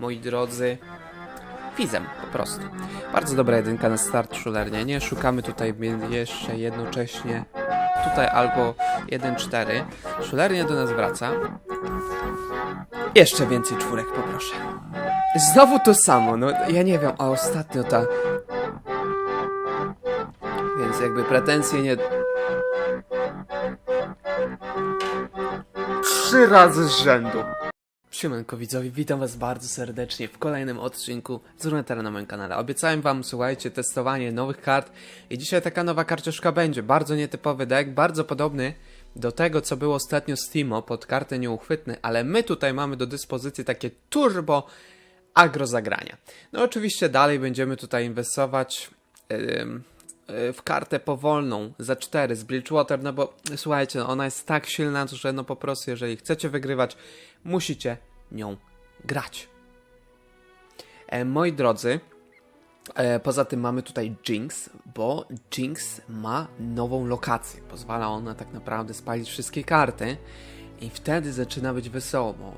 moi drodzy, Fizem po prostu. Bardzo dobra jedynka na start szulernia, nie? Szukamy tutaj jeszcze jednocześnie tutaj albo 1-4. Szulernia do nas wraca. Jeszcze więcej czwórek poproszę. Znowu to samo, no ja nie wiem, a ostatnio ta... Więc jakby pretensje nie... Trzy razy z rzędu. Siemanko widzowie, witam was bardzo serdecznie w kolejnym odcinku z Runetera na moim kanale. Obiecałem wam, słuchajcie, testowanie nowych kart i dzisiaj taka nowa karciuszka będzie. Bardzo nietypowy deck, bardzo podobny do tego, co było ostatnio z Timo pod kartę nieuchwytny, ale my tutaj mamy do dyspozycji takie turbo agro zagrania. No oczywiście dalej będziemy tutaj inwestować ym, y, w kartę powolną za 4 z Bridgewater, no bo słuchajcie, no ona jest tak silna, że no po prostu jeżeli chcecie wygrywać, musicie nią grać. E, moi drodzy, e, poza tym mamy tutaj Jinx, bo Jinx ma nową lokację. Pozwala ona tak naprawdę spalić wszystkie karty i wtedy zaczyna być wesoło. bo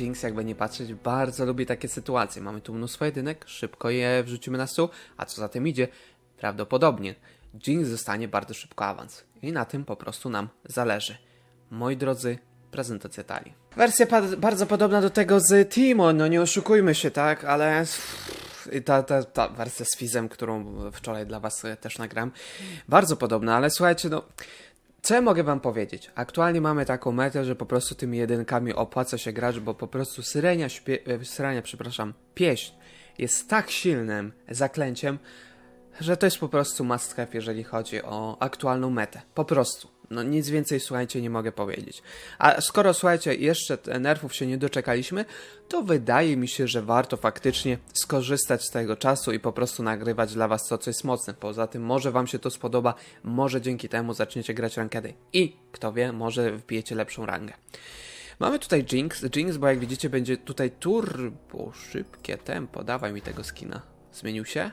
Jinx, jakby nie patrzeć, bardzo lubi takie sytuacje. Mamy tu mnóstwo jedynek, szybko je wrzucimy na stół, a co za tym idzie, prawdopodobnie Jinx dostanie bardzo szybko awans. I na tym po prostu nam zależy. Moi drodzy, prezentacja talii. Wersja bardzo podobna do tego z Timo, no nie oszukujmy się, tak, ale ta, ta, ta wersja z Fizem, którą wczoraj dla was też nagram, bardzo podobna, ale słuchajcie, no co ja mogę wam powiedzieć? Aktualnie mamy taką metę, że po prostu tymi jedynkami opłaca się grać, bo po prostu syrenia, e, syrenia przepraszam, pieśń jest tak silnym zaklęciem, że to jest po prostu must have, jeżeli chodzi o aktualną metę. Po prostu. No nic więcej, słuchajcie, nie mogę powiedzieć. A skoro, słuchajcie, jeszcze nerfów się nie doczekaliśmy, to wydaje mi się, że warto faktycznie skorzystać z tego czasu i po prostu nagrywać dla was to, co jest mocne. Poza tym, może wam się to spodoba, może dzięki temu zaczniecie grać rankedy. I, kto wie, może wbijecie lepszą rangę. Mamy tutaj Jinx. Jinx, bo jak widzicie, będzie tutaj turbo szybkie tempo. Dawaj mi tego skina. Zmienił się?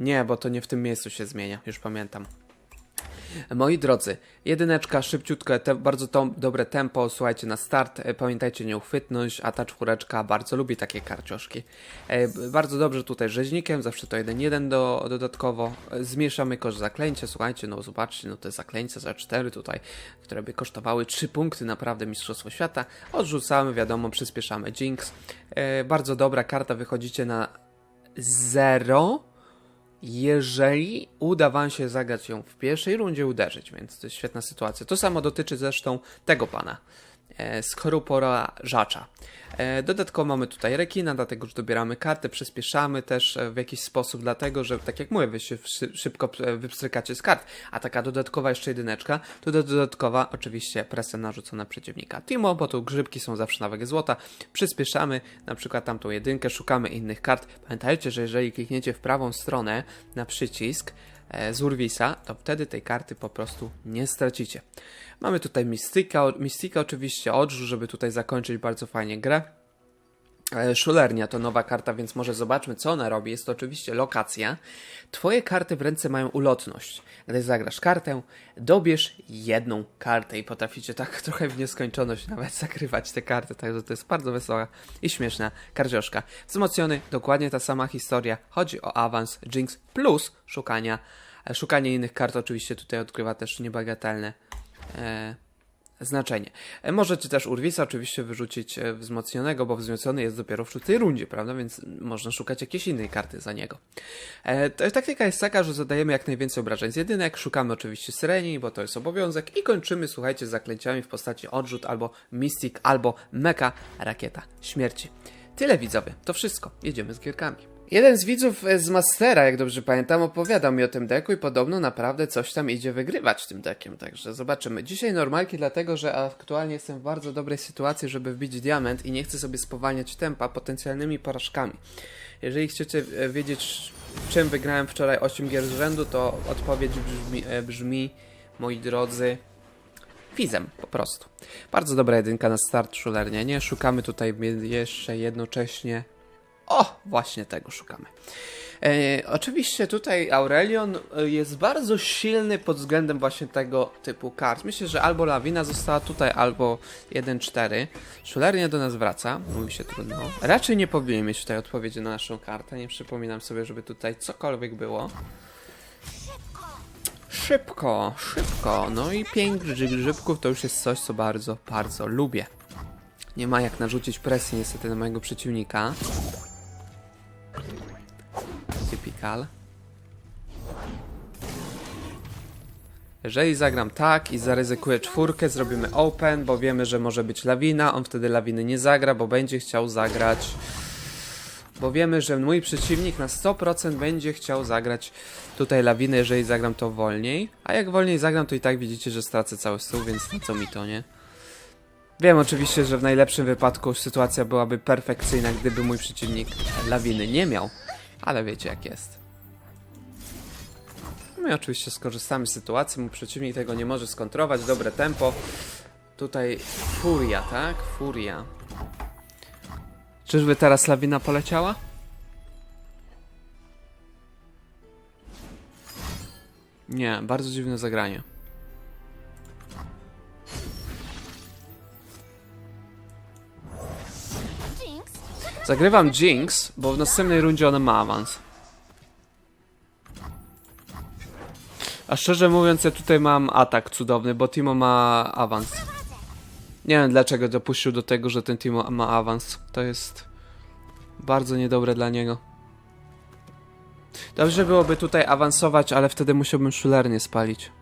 Nie, bo to nie w tym miejscu się zmienia, już pamiętam. Moi drodzy, jedyneczka, szybciutko, te, bardzo to, dobre tempo, słuchajcie, na start, e, pamiętajcie nieuchwytność, a ta czwóreczka bardzo lubi takie karcioszki. E, bardzo dobrze tutaj rzeźnikiem, zawsze to 1-1 do, dodatkowo. E, Zmniejszamy koszt zaklęcia, słuchajcie, no zobaczcie, no te zaklęcia za 4 tutaj, które by kosztowały 3 punkty, naprawdę Mistrzostwo Świata. Odrzucamy, wiadomo, przyspieszamy Jinx. E, bardzo dobra karta, wychodzicie na 0 jeżeli uda wam się zagrać ją w pierwszej rundzie, uderzyć, więc to jest świetna sytuacja. To samo dotyczy zresztą tego pana, e, Skorupora Żacza. E, dodatkowo mamy tutaj rekina, dlatego że dobieramy kartę, przyspieszamy też e, w jakiś sposób, dlatego że, tak jak mówię, wy się szy- szybko wypstrykacie z kart, a taka dodatkowa jeszcze jedyneczka, to do- dodatkowa oczywiście presja narzucona przeciwnika. Timo, bo tu grzybki są zawsze na wagę złota, przyspieszamy na przykład tamtą jedynkę, szukamy innych kart. Pamiętajcie, że jeżeli klikniecie w prawą stronę na przycisk z Urwisa, to wtedy tej karty po prostu nie stracicie. Mamy tutaj Mystika, Mystika oczywiście, Odrzu, żeby tutaj zakończyć bardzo fajnie grę. E, Szulernia to nowa karta, więc może zobaczmy, co ona robi. Jest to oczywiście lokacja. Twoje karty w ręce mają ulotność. Gdy zagrasz kartę, dobierz jedną kartę i potraficie tak trochę w nieskończoność nawet zakrywać te karty, także to jest bardzo wesoła i śmieszna kardzioszka. Wzmocniony, dokładnie ta sama historia. Chodzi o awans Jinx plus szukania. Szukanie innych kart oczywiście tutaj odgrywa też niebagatelne e, znaczenie. E, Możecie też Urwisa oczywiście wyrzucić e, wzmocnionego, bo wzmocniony jest dopiero w szóstej rundzie, prawda? Więc można szukać jakiejś innej karty za niego. E, taktyka jest taka, że zadajemy jak najwięcej obrażeń z jedynek, szukamy oczywiście Syreni, bo to jest obowiązek i kończymy, słuchajcie, zaklęciami w postaci odrzut albo Mystic, albo Meka Rakieta Śmierci. Tyle widzowie, to wszystko. Jedziemy z gierkami. Jeden z widzów e, z Mastera, jak dobrze pamiętam, opowiadał mi o tym deku i podobno naprawdę coś tam idzie wygrywać tym dekiem, także zobaczymy. Dzisiaj normalki, dlatego że aktualnie jestem w bardzo dobrej sytuacji, żeby wbić diament i nie chcę sobie spowalniać tempa potencjalnymi porażkami. Jeżeli chcecie e, wiedzieć, czym wygrałem wczoraj 8 gier z rzędu, to odpowiedź brzmi, e, brzmi moi drodzy, Fizem po prostu. Bardzo dobra jedynka na start szulernia, nie? Szukamy tutaj jeszcze jednocześnie o, właśnie tego szukamy. E, oczywiście tutaj Aurelion e, jest bardzo silny pod względem właśnie tego typu kart. Myślę, że albo Lawina została tutaj, albo 1-4. Szuler nie do nas wraca, mówi się trudno. Raczej nie powinien mieć tutaj odpowiedzi na naszą kartę. Nie przypominam sobie, żeby tutaj cokolwiek było. Szybko, szybko. No i pięć grzy- grzybków to już jest coś, co bardzo, bardzo lubię. Nie ma jak narzucić presji niestety na mojego przeciwnika. Typical. Jeżeli zagram tak i zaryzykuję czwórkę, zrobimy open, bo wiemy, że może być lawina. On wtedy lawiny nie zagra, bo będzie chciał zagrać. Bo wiemy, że mój przeciwnik na 100% będzie chciał zagrać tutaj lawinę, jeżeli zagram to wolniej. A jak wolniej zagram, to i tak widzicie, że stracę cały stół, więc na co mi to, nie? Wiem oczywiście, że w najlepszym wypadku sytuacja byłaby perfekcyjna, gdyby mój przeciwnik lawiny nie miał. Ale wiecie jak jest. My oczywiście skorzystamy z sytuacji, mój przeciwnik tego nie może skontrować, dobre tempo. Tutaj furia, tak? Furia. Czyżby teraz lawina poleciała? Nie, bardzo dziwne zagranie. Zagrywam Jinx, bo w następnej rundzie ona ma awans. A szczerze mówiąc, ja tutaj mam atak cudowny, bo Timo ma awans. Nie wiem dlaczego dopuścił do tego, że ten Timo ma awans. To jest bardzo niedobre dla niego. Dobrze byłoby tutaj awansować, ale wtedy musiałbym szulernie spalić.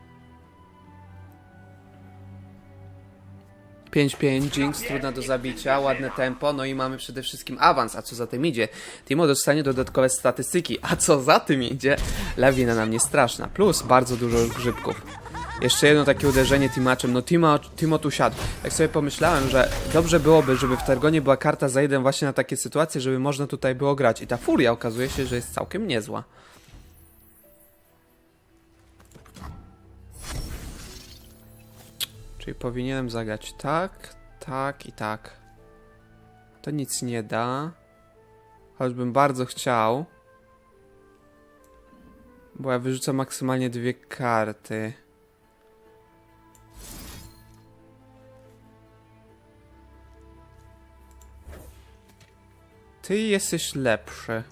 5-5, Jinx, trudna do zabicia, ładne tempo, no i mamy przede wszystkim awans, a co za tym idzie? Timo dostanie dodatkowe statystyki, a co za tym idzie? Lawina na mnie straszna, plus bardzo dużo grzybków. Jeszcze jedno takie uderzenie Timaczem, no Timo, Timo tu siadł. Tak sobie pomyślałem, że dobrze byłoby, żeby w Targonie była karta za jeden właśnie na takie sytuacje, żeby można tutaj było grać. I ta furia okazuje się, że jest całkiem niezła. Czyli powinienem zagrać tak, tak i tak. To nic nie da. Choćbym bardzo chciał. Bo ja wyrzucam maksymalnie dwie karty. Ty jesteś lepszy.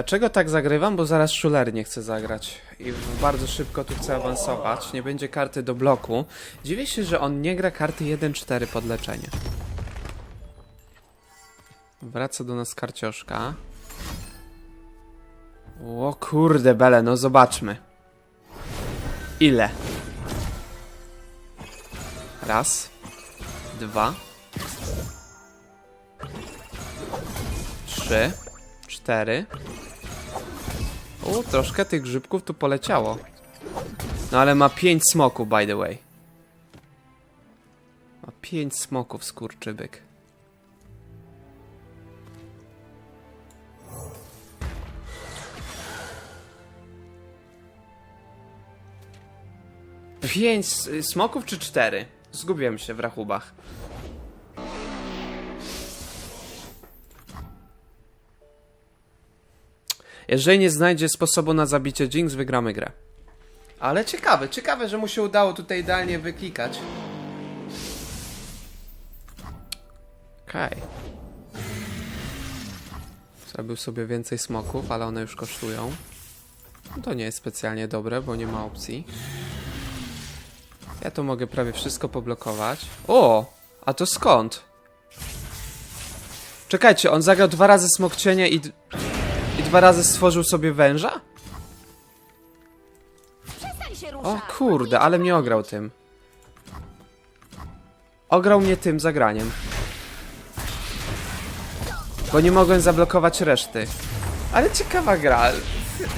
Dlaczego tak zagrywam? Bo zaraz Schuler nie chce zagrać i bardzo szybko tu chce awansować. Nie będzie karty do bloku. Dziwię się, że on nie gra karty 1-4 pod leczenie. Wraca do nas karcioszka. O kurde bele, no zobaczmy. Ile? Raz. Dwa. Trzy. Cztery. U, troszkę tych grzybków tu poleciało. No ale ma pięć smoków, by the way. Ma pięć smoków, skurczybyk. Pięć smoków czy cztery? Zgubiłem się w rachubach. Jeżeli nie znajdzie sposobu na zabicie Jinx, wygramy grę. Ale ciekawe, ciekawe, że mu się udało tutaj idealnie wyklikać. Okej. Zrobił sobie więcej smoków, ale one już kosztują. No To nie jest specjalnie dobre, bo nie ma opcji. Ja tu mogę prawie wszystko poblokować. O! A to skąd? Czekajcie, on zagrał dwa razy smokcienie i... d- I dwa razy stworzył sobie węża? O kurde, ale mnie ograł tym. Ograł mnie tym zagraniem. Bo nie mogłem zablokować reszty. Ale ciekawa gra.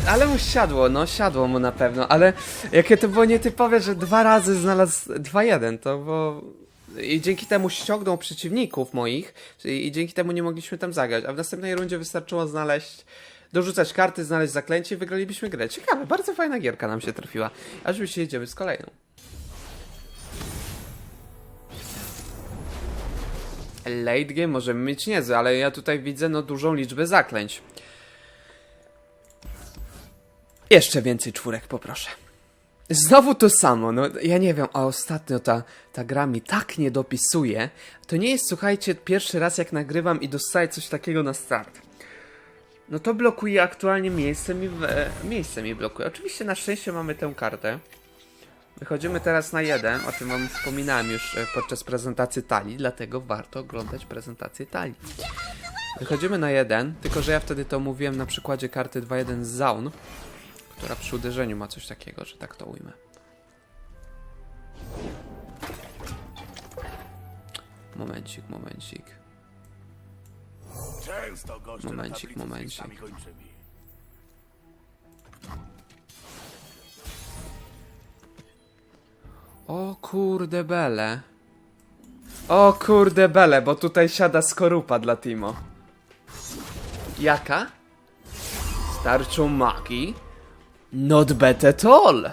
Ale mu siadło, no siadło mu na pewno, ale jakie to było nietypowe, że dwa razy znalazł 2-1, to było... I dzięki temu ściągnął przeciwników moich i dzięki temu nie mogliśmy tam zagrać, a w następnej rundzie wystarczyło znaleźć, dorzucać karty, znaleźć zaklęcie i wygralibyśmy grę. Ciekawe, bardzo fajna gierka nam się trafiła. A oczywiście jedziemy z kolejną. Late game możemy mieć niezły, ale ja tutaj widzę no dużą liczbę zaklęć. Jeszcze więcej czwórek poproszę. Znowu to samo, no ja nie wiem, a ostatnio ta, ta gra mi tak nie dopisuje. To nie jest, słuchajcie, pierwszy raz jak nagrywam i dostaję coś takiego na start. No to blokuje aktualnie miejsce mi, e, miejsce mi blokuje. Oczywiście na szczęście mamy tę kartę. Wychodzimy teraz na jeden, o czym wam wspominałem już e, podczas prezentacji talii, dlatego warto oglądać prezentację talii. Wychodzimy na jeden, tylko że ja wtedy to mówiłem na przykładzie karty 2-1 z Zaun, która przy uderzeniu ma coś takiego, że tak to ujmę. Momencik, momencik. Często goszczę Momencik, na momencik. kończymi. O kurde bele. O kurde bele, bo tutaj siada skorupa dla Timo. Jaka? Starczą magii? Not bad at all.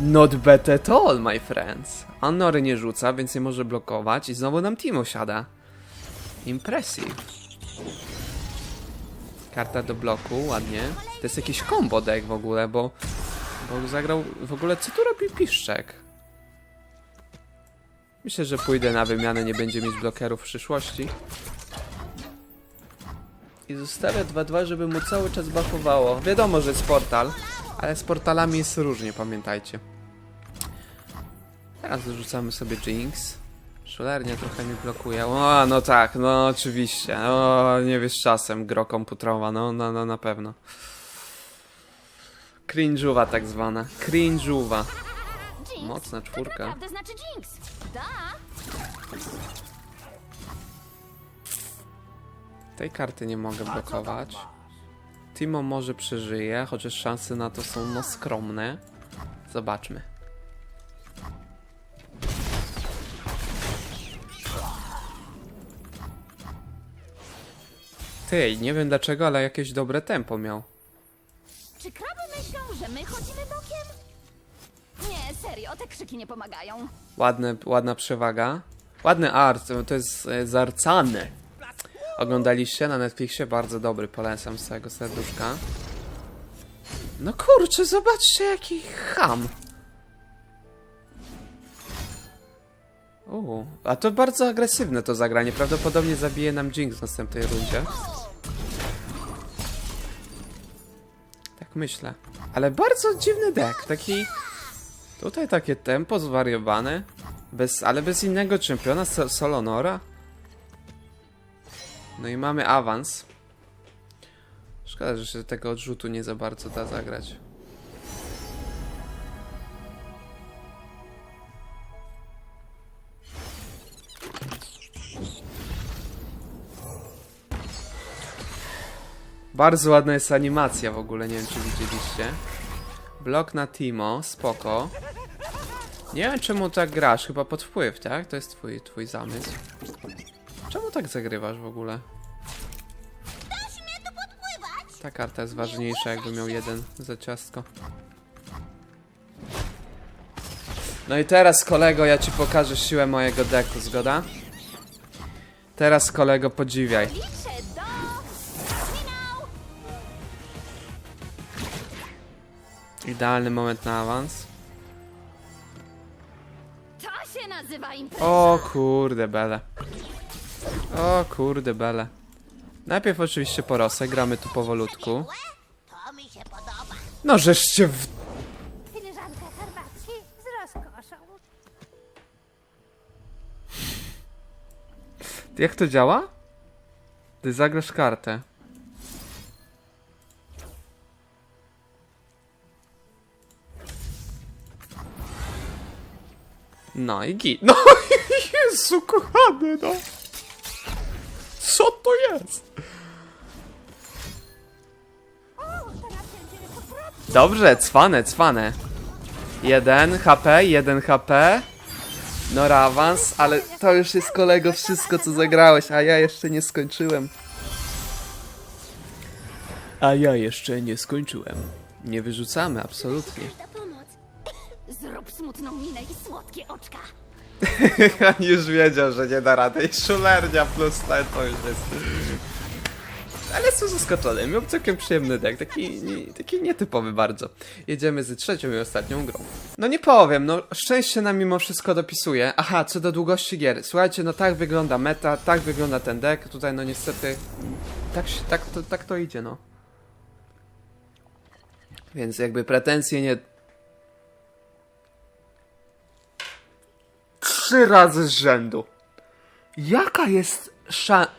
Not bad at all, my friends. Annory nie rzuca, więc nie może blokować i znowu nam Timo siada. Impressive. Karta do bloku, ładnie. To jest jakiś combo deck w ogóle, bo... Bo zagrał... W ogóle co tu robi Piszczek? Myślę, że pójdę na wymianę, nie będzie mieć blokerów w przyszłości. I zostawię 2-2, żeby mu cały czas buffowało. Wiadomo, że jest portal, ale z portalami jest różnie, pamiętajcie. Teraz dorzucamy sobie Jinx. Szulernie trochę mi blokuje. O, no tak, no oczywiście. O, nie wiesz czasem, gro komputerowa, no, no, no na pewno. Cringe'uwa tak zwana. Cringe'uwa. Jinx? Mocna To czwórka. naprawdę znaczy Jinx. Da. Tej karty nie mogę blokować. Timo może przeżyje, chociaż szanse na to są no skromne. Zobaczmy. Ty, nie wiem dlaczego, ale jakieś dobre tempo miał. Czy kraby myślą, że my chodzimy bokiem? Nie, serio, te krzyki nie pomagają. Ładne, ładna przewaga. Ładny art, to jest e, zarcany. Oglądaliście na Netflixie? Bardzo dobry, polecam z całego serduszka. No kurczę, zobaczcie jaki ham. Uuu, a to bardzo agresywne to zagranie. Prawdopodobnie zabije nam Jinx w następnej rundzie. Myślę. Ale bardzo dziwny deck. Taki... Tutaj takie tempo zwariowane. Bez, ale bez innego czempiona, Sol- Solonora. No i mamy awans. Szkoda, że się tego odrzutu nie za bardzo da zagrać. Bardzo ładna jest animacja w ogóle, nie wiem czy widzieliście. Blok na Timo, spoko. Nie wiem czemu tak grasz, chyba pod wpływ, tak? To jest twój, twój zamysł. Czemu tak zagrywasz w ogóle? Ta karta jest ważniejsza, jakby miał jeden za ciastko. No i teraz kolego, ja ci pokażę siłę mojego deku, zgoda? Teraz kolego, podziwiaj. Idealny moment na awans. To się nazywa impreza. O kurde bele. O kurde bele. Najpierw oczywiście porosę, gramy tu powolutku. To mi się podoba. No żeście w... Filiżanka herbatki z rozkoszą. Jak to działa? Ty zagrasz kartę. No i git. No Jezu kochany, no. Co to jest? Dobrze, cwane, cwane. Jeden HP, jeden HP. No awans, ale to już jest kolego wszystko co zagrałeś, a ja jeszcze nie skończyłem. A ja jeszcze nie skończyłem. Nie wyrzucamy, absolutnie. Zrób smutną minę i słodkie oczka. Już wiedział, że nie da rady. I szulernia plus ten to już jest. Ale jestem zaskoczony. Miał całkiem przyjemny deck. Taki, taki nietypowy bardzo. Jedziemy z trzecią i ostatnią grą. No nie powiem, no szczęście nam mimo wszystko dopisuje. Aha, co do długości gier. Słuchajcie, no tak wygląda meta, tak wygląda ten deck. Tutaj no niestety tak, tak, to, tak to idzie, no. Więc jakby pretensje nie... Trzy razy z rzędu. Jaka jest szansa...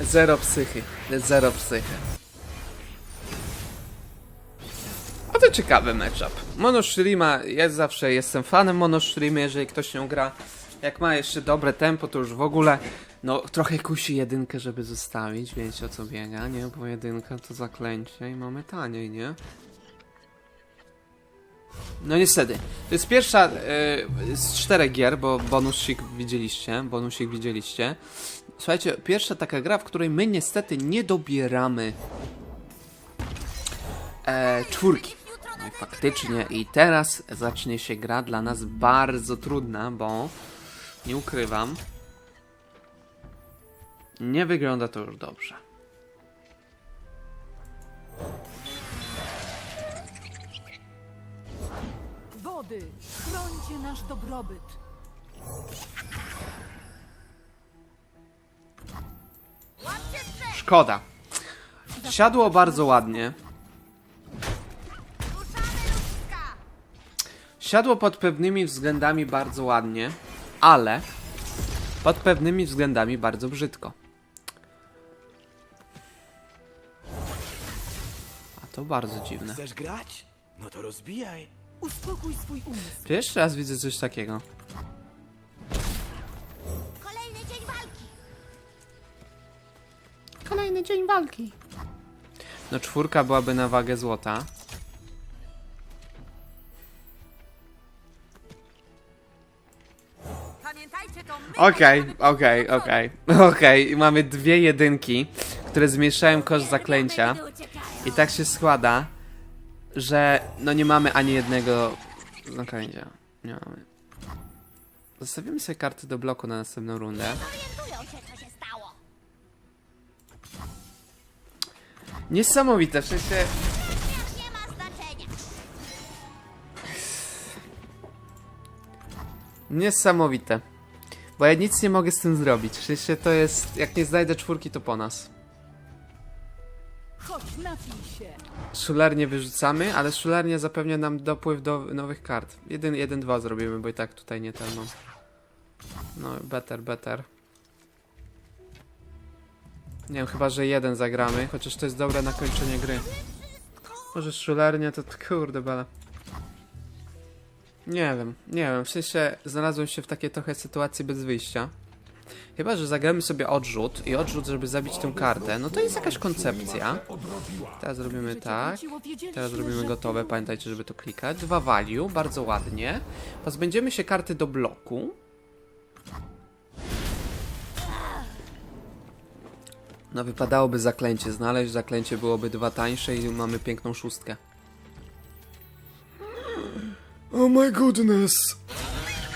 Zero psychy. Zero psychy. A to ciekawy matchup. Monoshirima, ja zawsze jestem fanem Monoshirimy, jeżeli ktoś nią gra. Jak ma jeszcze dobre tempo, to już w ogóle, no trochę kusi jedynkę, żeby zostawić, wiecie o co biega, nie? Bo jedynka to zaklęcie i mamy taniej, nie? No niestety, to jest pierwsza e, z czterech gier, bo bonusik widzieliście, bonusik widzieliście. Słuchajcie, pierwsza taka gra, w której my niestety nie dobieramy e, czwórki. No i faktycznie i teraz zacznie się gra dla nas bardzo trudna, bo nie ukrywam, nie wygląda to już dobrze. Wody, chrońcie nasz dobrobyt. Szkoda. Siadło bardzo ładnie. Siadło pod pewnymi względami bardzo ładnie, ale pod pewnymi względami bardzo brzydko. A to bardzo dziwne. Chcesz grać? No to rozbijaj. Uspokój swój umysł. Pierwszy raz widzę coś takiego. Kolejny dzień walki. Kolejny dzień walki. No czwórka byłaby na wagę złota. Pamiętajcie to my. Okej, okej, okej. Okej, mamy dwie jedynki, które zmniejszają koszt zaklęcia. I tak się składa, że no nie mamy ani jednego zaklęcia. Nie mamy. Zostawimy sobie karty do bloku na następną rundę. Niesamowite, w sensie... Niesamowite. Bo ja nic nie mogę z tym zrobić. W sensie to jest... Jak nie znajdę czwórki, to po nas. Szularnię wyrzucamy, ale szularnia zapewnia nam dopływ do nowych kart. 1, 1, 2 zrobimy, bo i tak tutaj nie ten mam. No, better, better. Nie wiem, chyba, że jeden zagramy, chociaż to jest dobre na kończenie gry. Może szularnia to kurde bele. Nie wiem, nie wiem, w sensie znalazłem się w takiej trochę sytuacji bez wyjścia. Chyba, że zagramy sobie odrzut i odrzut, żeby zabić tę kartę, no to jest jakaś koncepcja. Teraz zrobimy tak. Teraz zrobimy gotowe, pamiętajcie, żeby to klikać. Dwa value, bardzo ładnie. Pozbędziemy się karty do bloku. No wypadałoby zaklęcie znaleźć, zaklęcie byłoby dwa tańsze i mamy piękną szóstkę. Oh my goodness!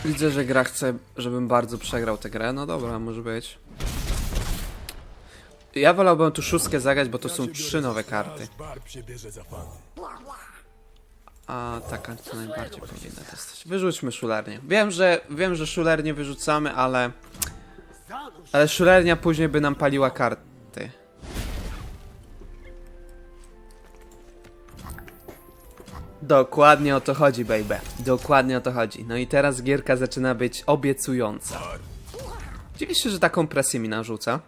Widzę, że gra chce, żebym bardzo przegrał tę grę. No dobra, może być. Ja wolałbym tu szóstkę zagrać, bo to są trzy nowe karty. A taka co najbardziej powinna dostać. Wyrzućmy szulernię. Wiem, że wiem, że szulernię wyrzucamy, ale. Ale szulernia później by nam paliła karty. Dokładnie o to chodzi, baby. Dokładnie o to chodzi. No i teraz gierka zaczyna być obiecująca. Dziwię się, że taką presję mi narzuca.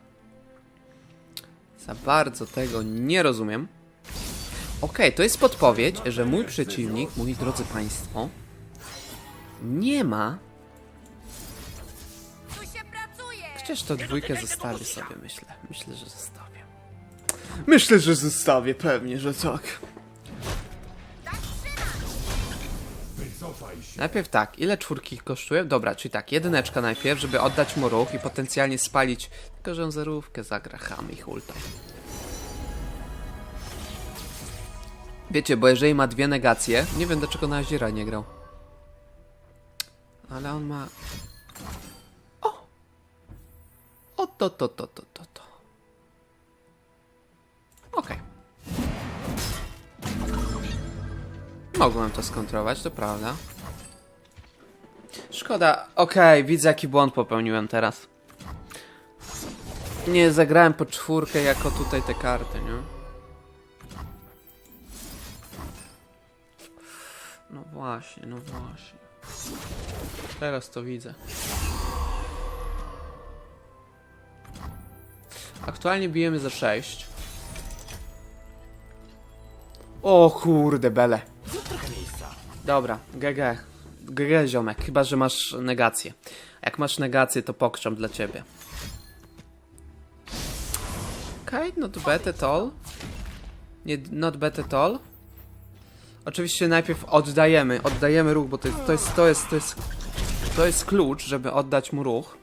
Za bardzo tego nie rozumiem. Okej, to jest podpowiedź, że mój przeciwnik, moi drodzy państwo, nie ma. Chociaż to dwójkę zostawię sobie, myślę. Myślę, że zostawię. Myślę, że zostawię, pewnie, że tak. Najpierw tak, ile czwórki kosztuje? Dobra, czyli tak, jedyneczka najpierw, żeby oddać mu ruch i potencjalnie spalić. Tylko, że on zerówkę zagra, ham i hulta. Wiecie, bo jeżeli ma dwie negacje, nie wiem dlaczego na Azira nie grał. Ale on ma... O! O to, to, to, to, to, to. Okej. Mogłem to skontrować, to prawda. Szkoda. Okej, widzę jaki błąd popełniłem teraz. Nie zagrałem po czwórkę jako tutaj te karty, nie? No właśnie, no właśnie. Teraz to widzę. Aktualnie bijemy za 6. O kurde bele. Dobra, GG. GG ziomek, chyba że masz negację. Jak masz negację, to pokrzam dla ciebie. Okay, not bad at all. Nie, not bad at all. Oczywiście najpierw oddajemy, oddajemy ruch, bo to jest, to jest, to jest, to jest, to jest klucz, żeby oddać mu ruch.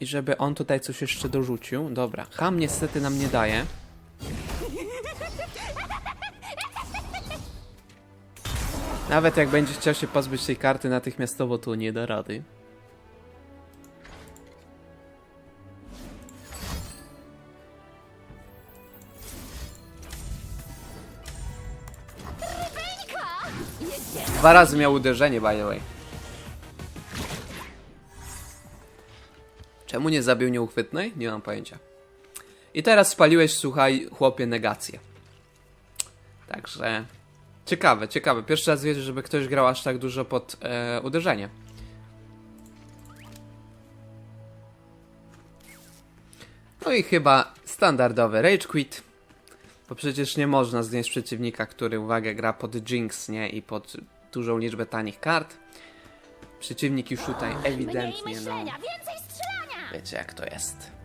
I żeby on tutaj coś jeszcze dorzucił. Dobra, ham niestety nam nie daje. Nawet jak będzie chciał się pozbyć tej karty natychmiastowo, to nie da rady. Dwa razy miał uderzenie, by the way. Czemu nie zabił nieuchwytnej? Nie mam pojęcia. I teraz spaliłeś, słuchaj, chłopie, negację. Także... Ciekawe, ciekawe. Pierwszy raz widzę, żeby ktoś grał aż tak dużo pod e, uderzenie. No i chyba standardowy Rage Quit. Bo przecież nie można zdjąć przeciwnika, który, uwaga, gra pod Jinx, nie? I pod dużą liczbę tanich kart. Przeciwnik już tutaj ewidentnie, no... Wiecie jak to jest.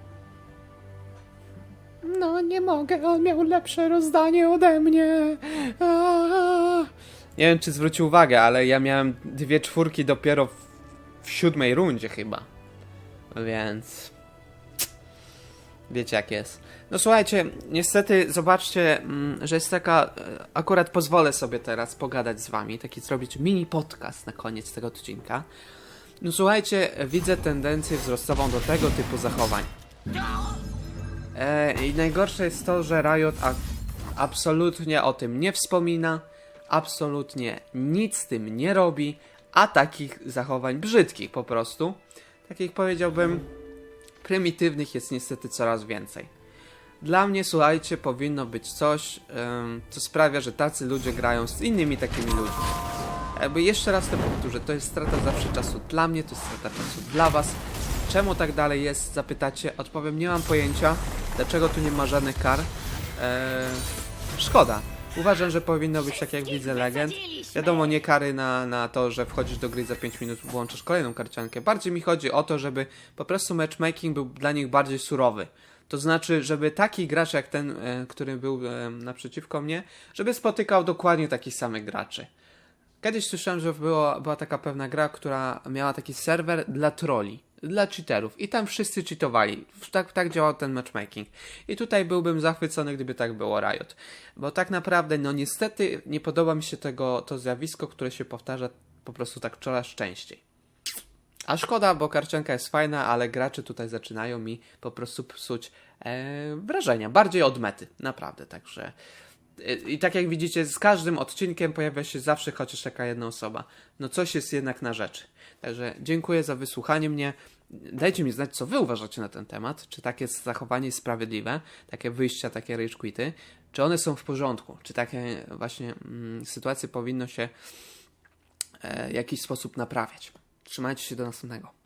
No nie mogę, on miał lepsze rozdanie ode mnie. Nie wiem czy zwrócił uwagę, ale ja miałem dwie czwórki dopiero w, w siódmej rundzie chyba. Więc... Wiecie jak jest. No słuchajcie, niestety zobaczcie, mm, że jest taka... e, Akurat pozwolę sobie teraz pogadać z wami, taki zrobić mini podcast na koniec tego odcinka. No słuchajcie, widzę tendencję wzrostową do tego typu zachowań. E, I najgorsze jest to, że Riot absolutnie o tym nie wspomina, absolutnie nic z tym nie robi, a takich zachowań brzydkich po prostu, takich powiedziałbym prymitywnych jest niestety coraz więcej. Dla mnie, słuchajcie, powinno być coś, co sprawia, że tacy ludzie grają z innymi takimi ludźmi. Jakby jeszcze raz to powtórzę, to jest strata zawsze czasu dla mnie, to jest strata czasu dla was. Czemu tak dalej jest, zapytacie? Odpowiem, nie mam pojęcia, dlaczego tu nie ma żadnych kar. Eee, szkoda. Uważam, że powinno być tak jak widzę legend. Wiadomo, nie kary na, na to, że wchodzisz do gry za 5 minut włączasz kolejną karciankę. Bardziej mi chodzi o to, żeby po prostu matchmaking był dla nich bardziej surowy. To znaczy, żeby taki gracz jak ten, e, który był e, naprzeciwko mnie, żeby spotykał dokładnie takich samych graczy. Kiedyś słyszałem, że było, była taka pewna gra, która miała taki serwer dla troli, dla cheaterów i tam wszyscy cheatowali. Tak, tak działał ten matchmaking. I tutaj byłbym zachwycony, gdyby tak było Riot. Bo tak naprawdę, no niestety nie podoba mi się tego, to zjawisko, które się powtarza po prostu tak coraz częściej. A szkoda, bo karcianka jest fajna, ale gracze tutaj zaczynają mi po prostu psuć e, wrażenia. Bardziej od mety, naprawdę. Także. e, I tak jak widzicie, z każdym odcinkiem pojawia się zawsze chociaż taka jedna osoba. No coś jest jednak na rzeczy. Także dziękuję za wysłuchanie mnie. Dajcie mi znać, co wy uważacie na ten temat. Czy takie zachowanie jest sprawiedliwe, takie wyjścia, takie rage quity, czy one są w porządku, czy takie właśnie mm, sytuacje powinno się e, w jakiś sposób naprawiać. Trzymajcie się do następnego.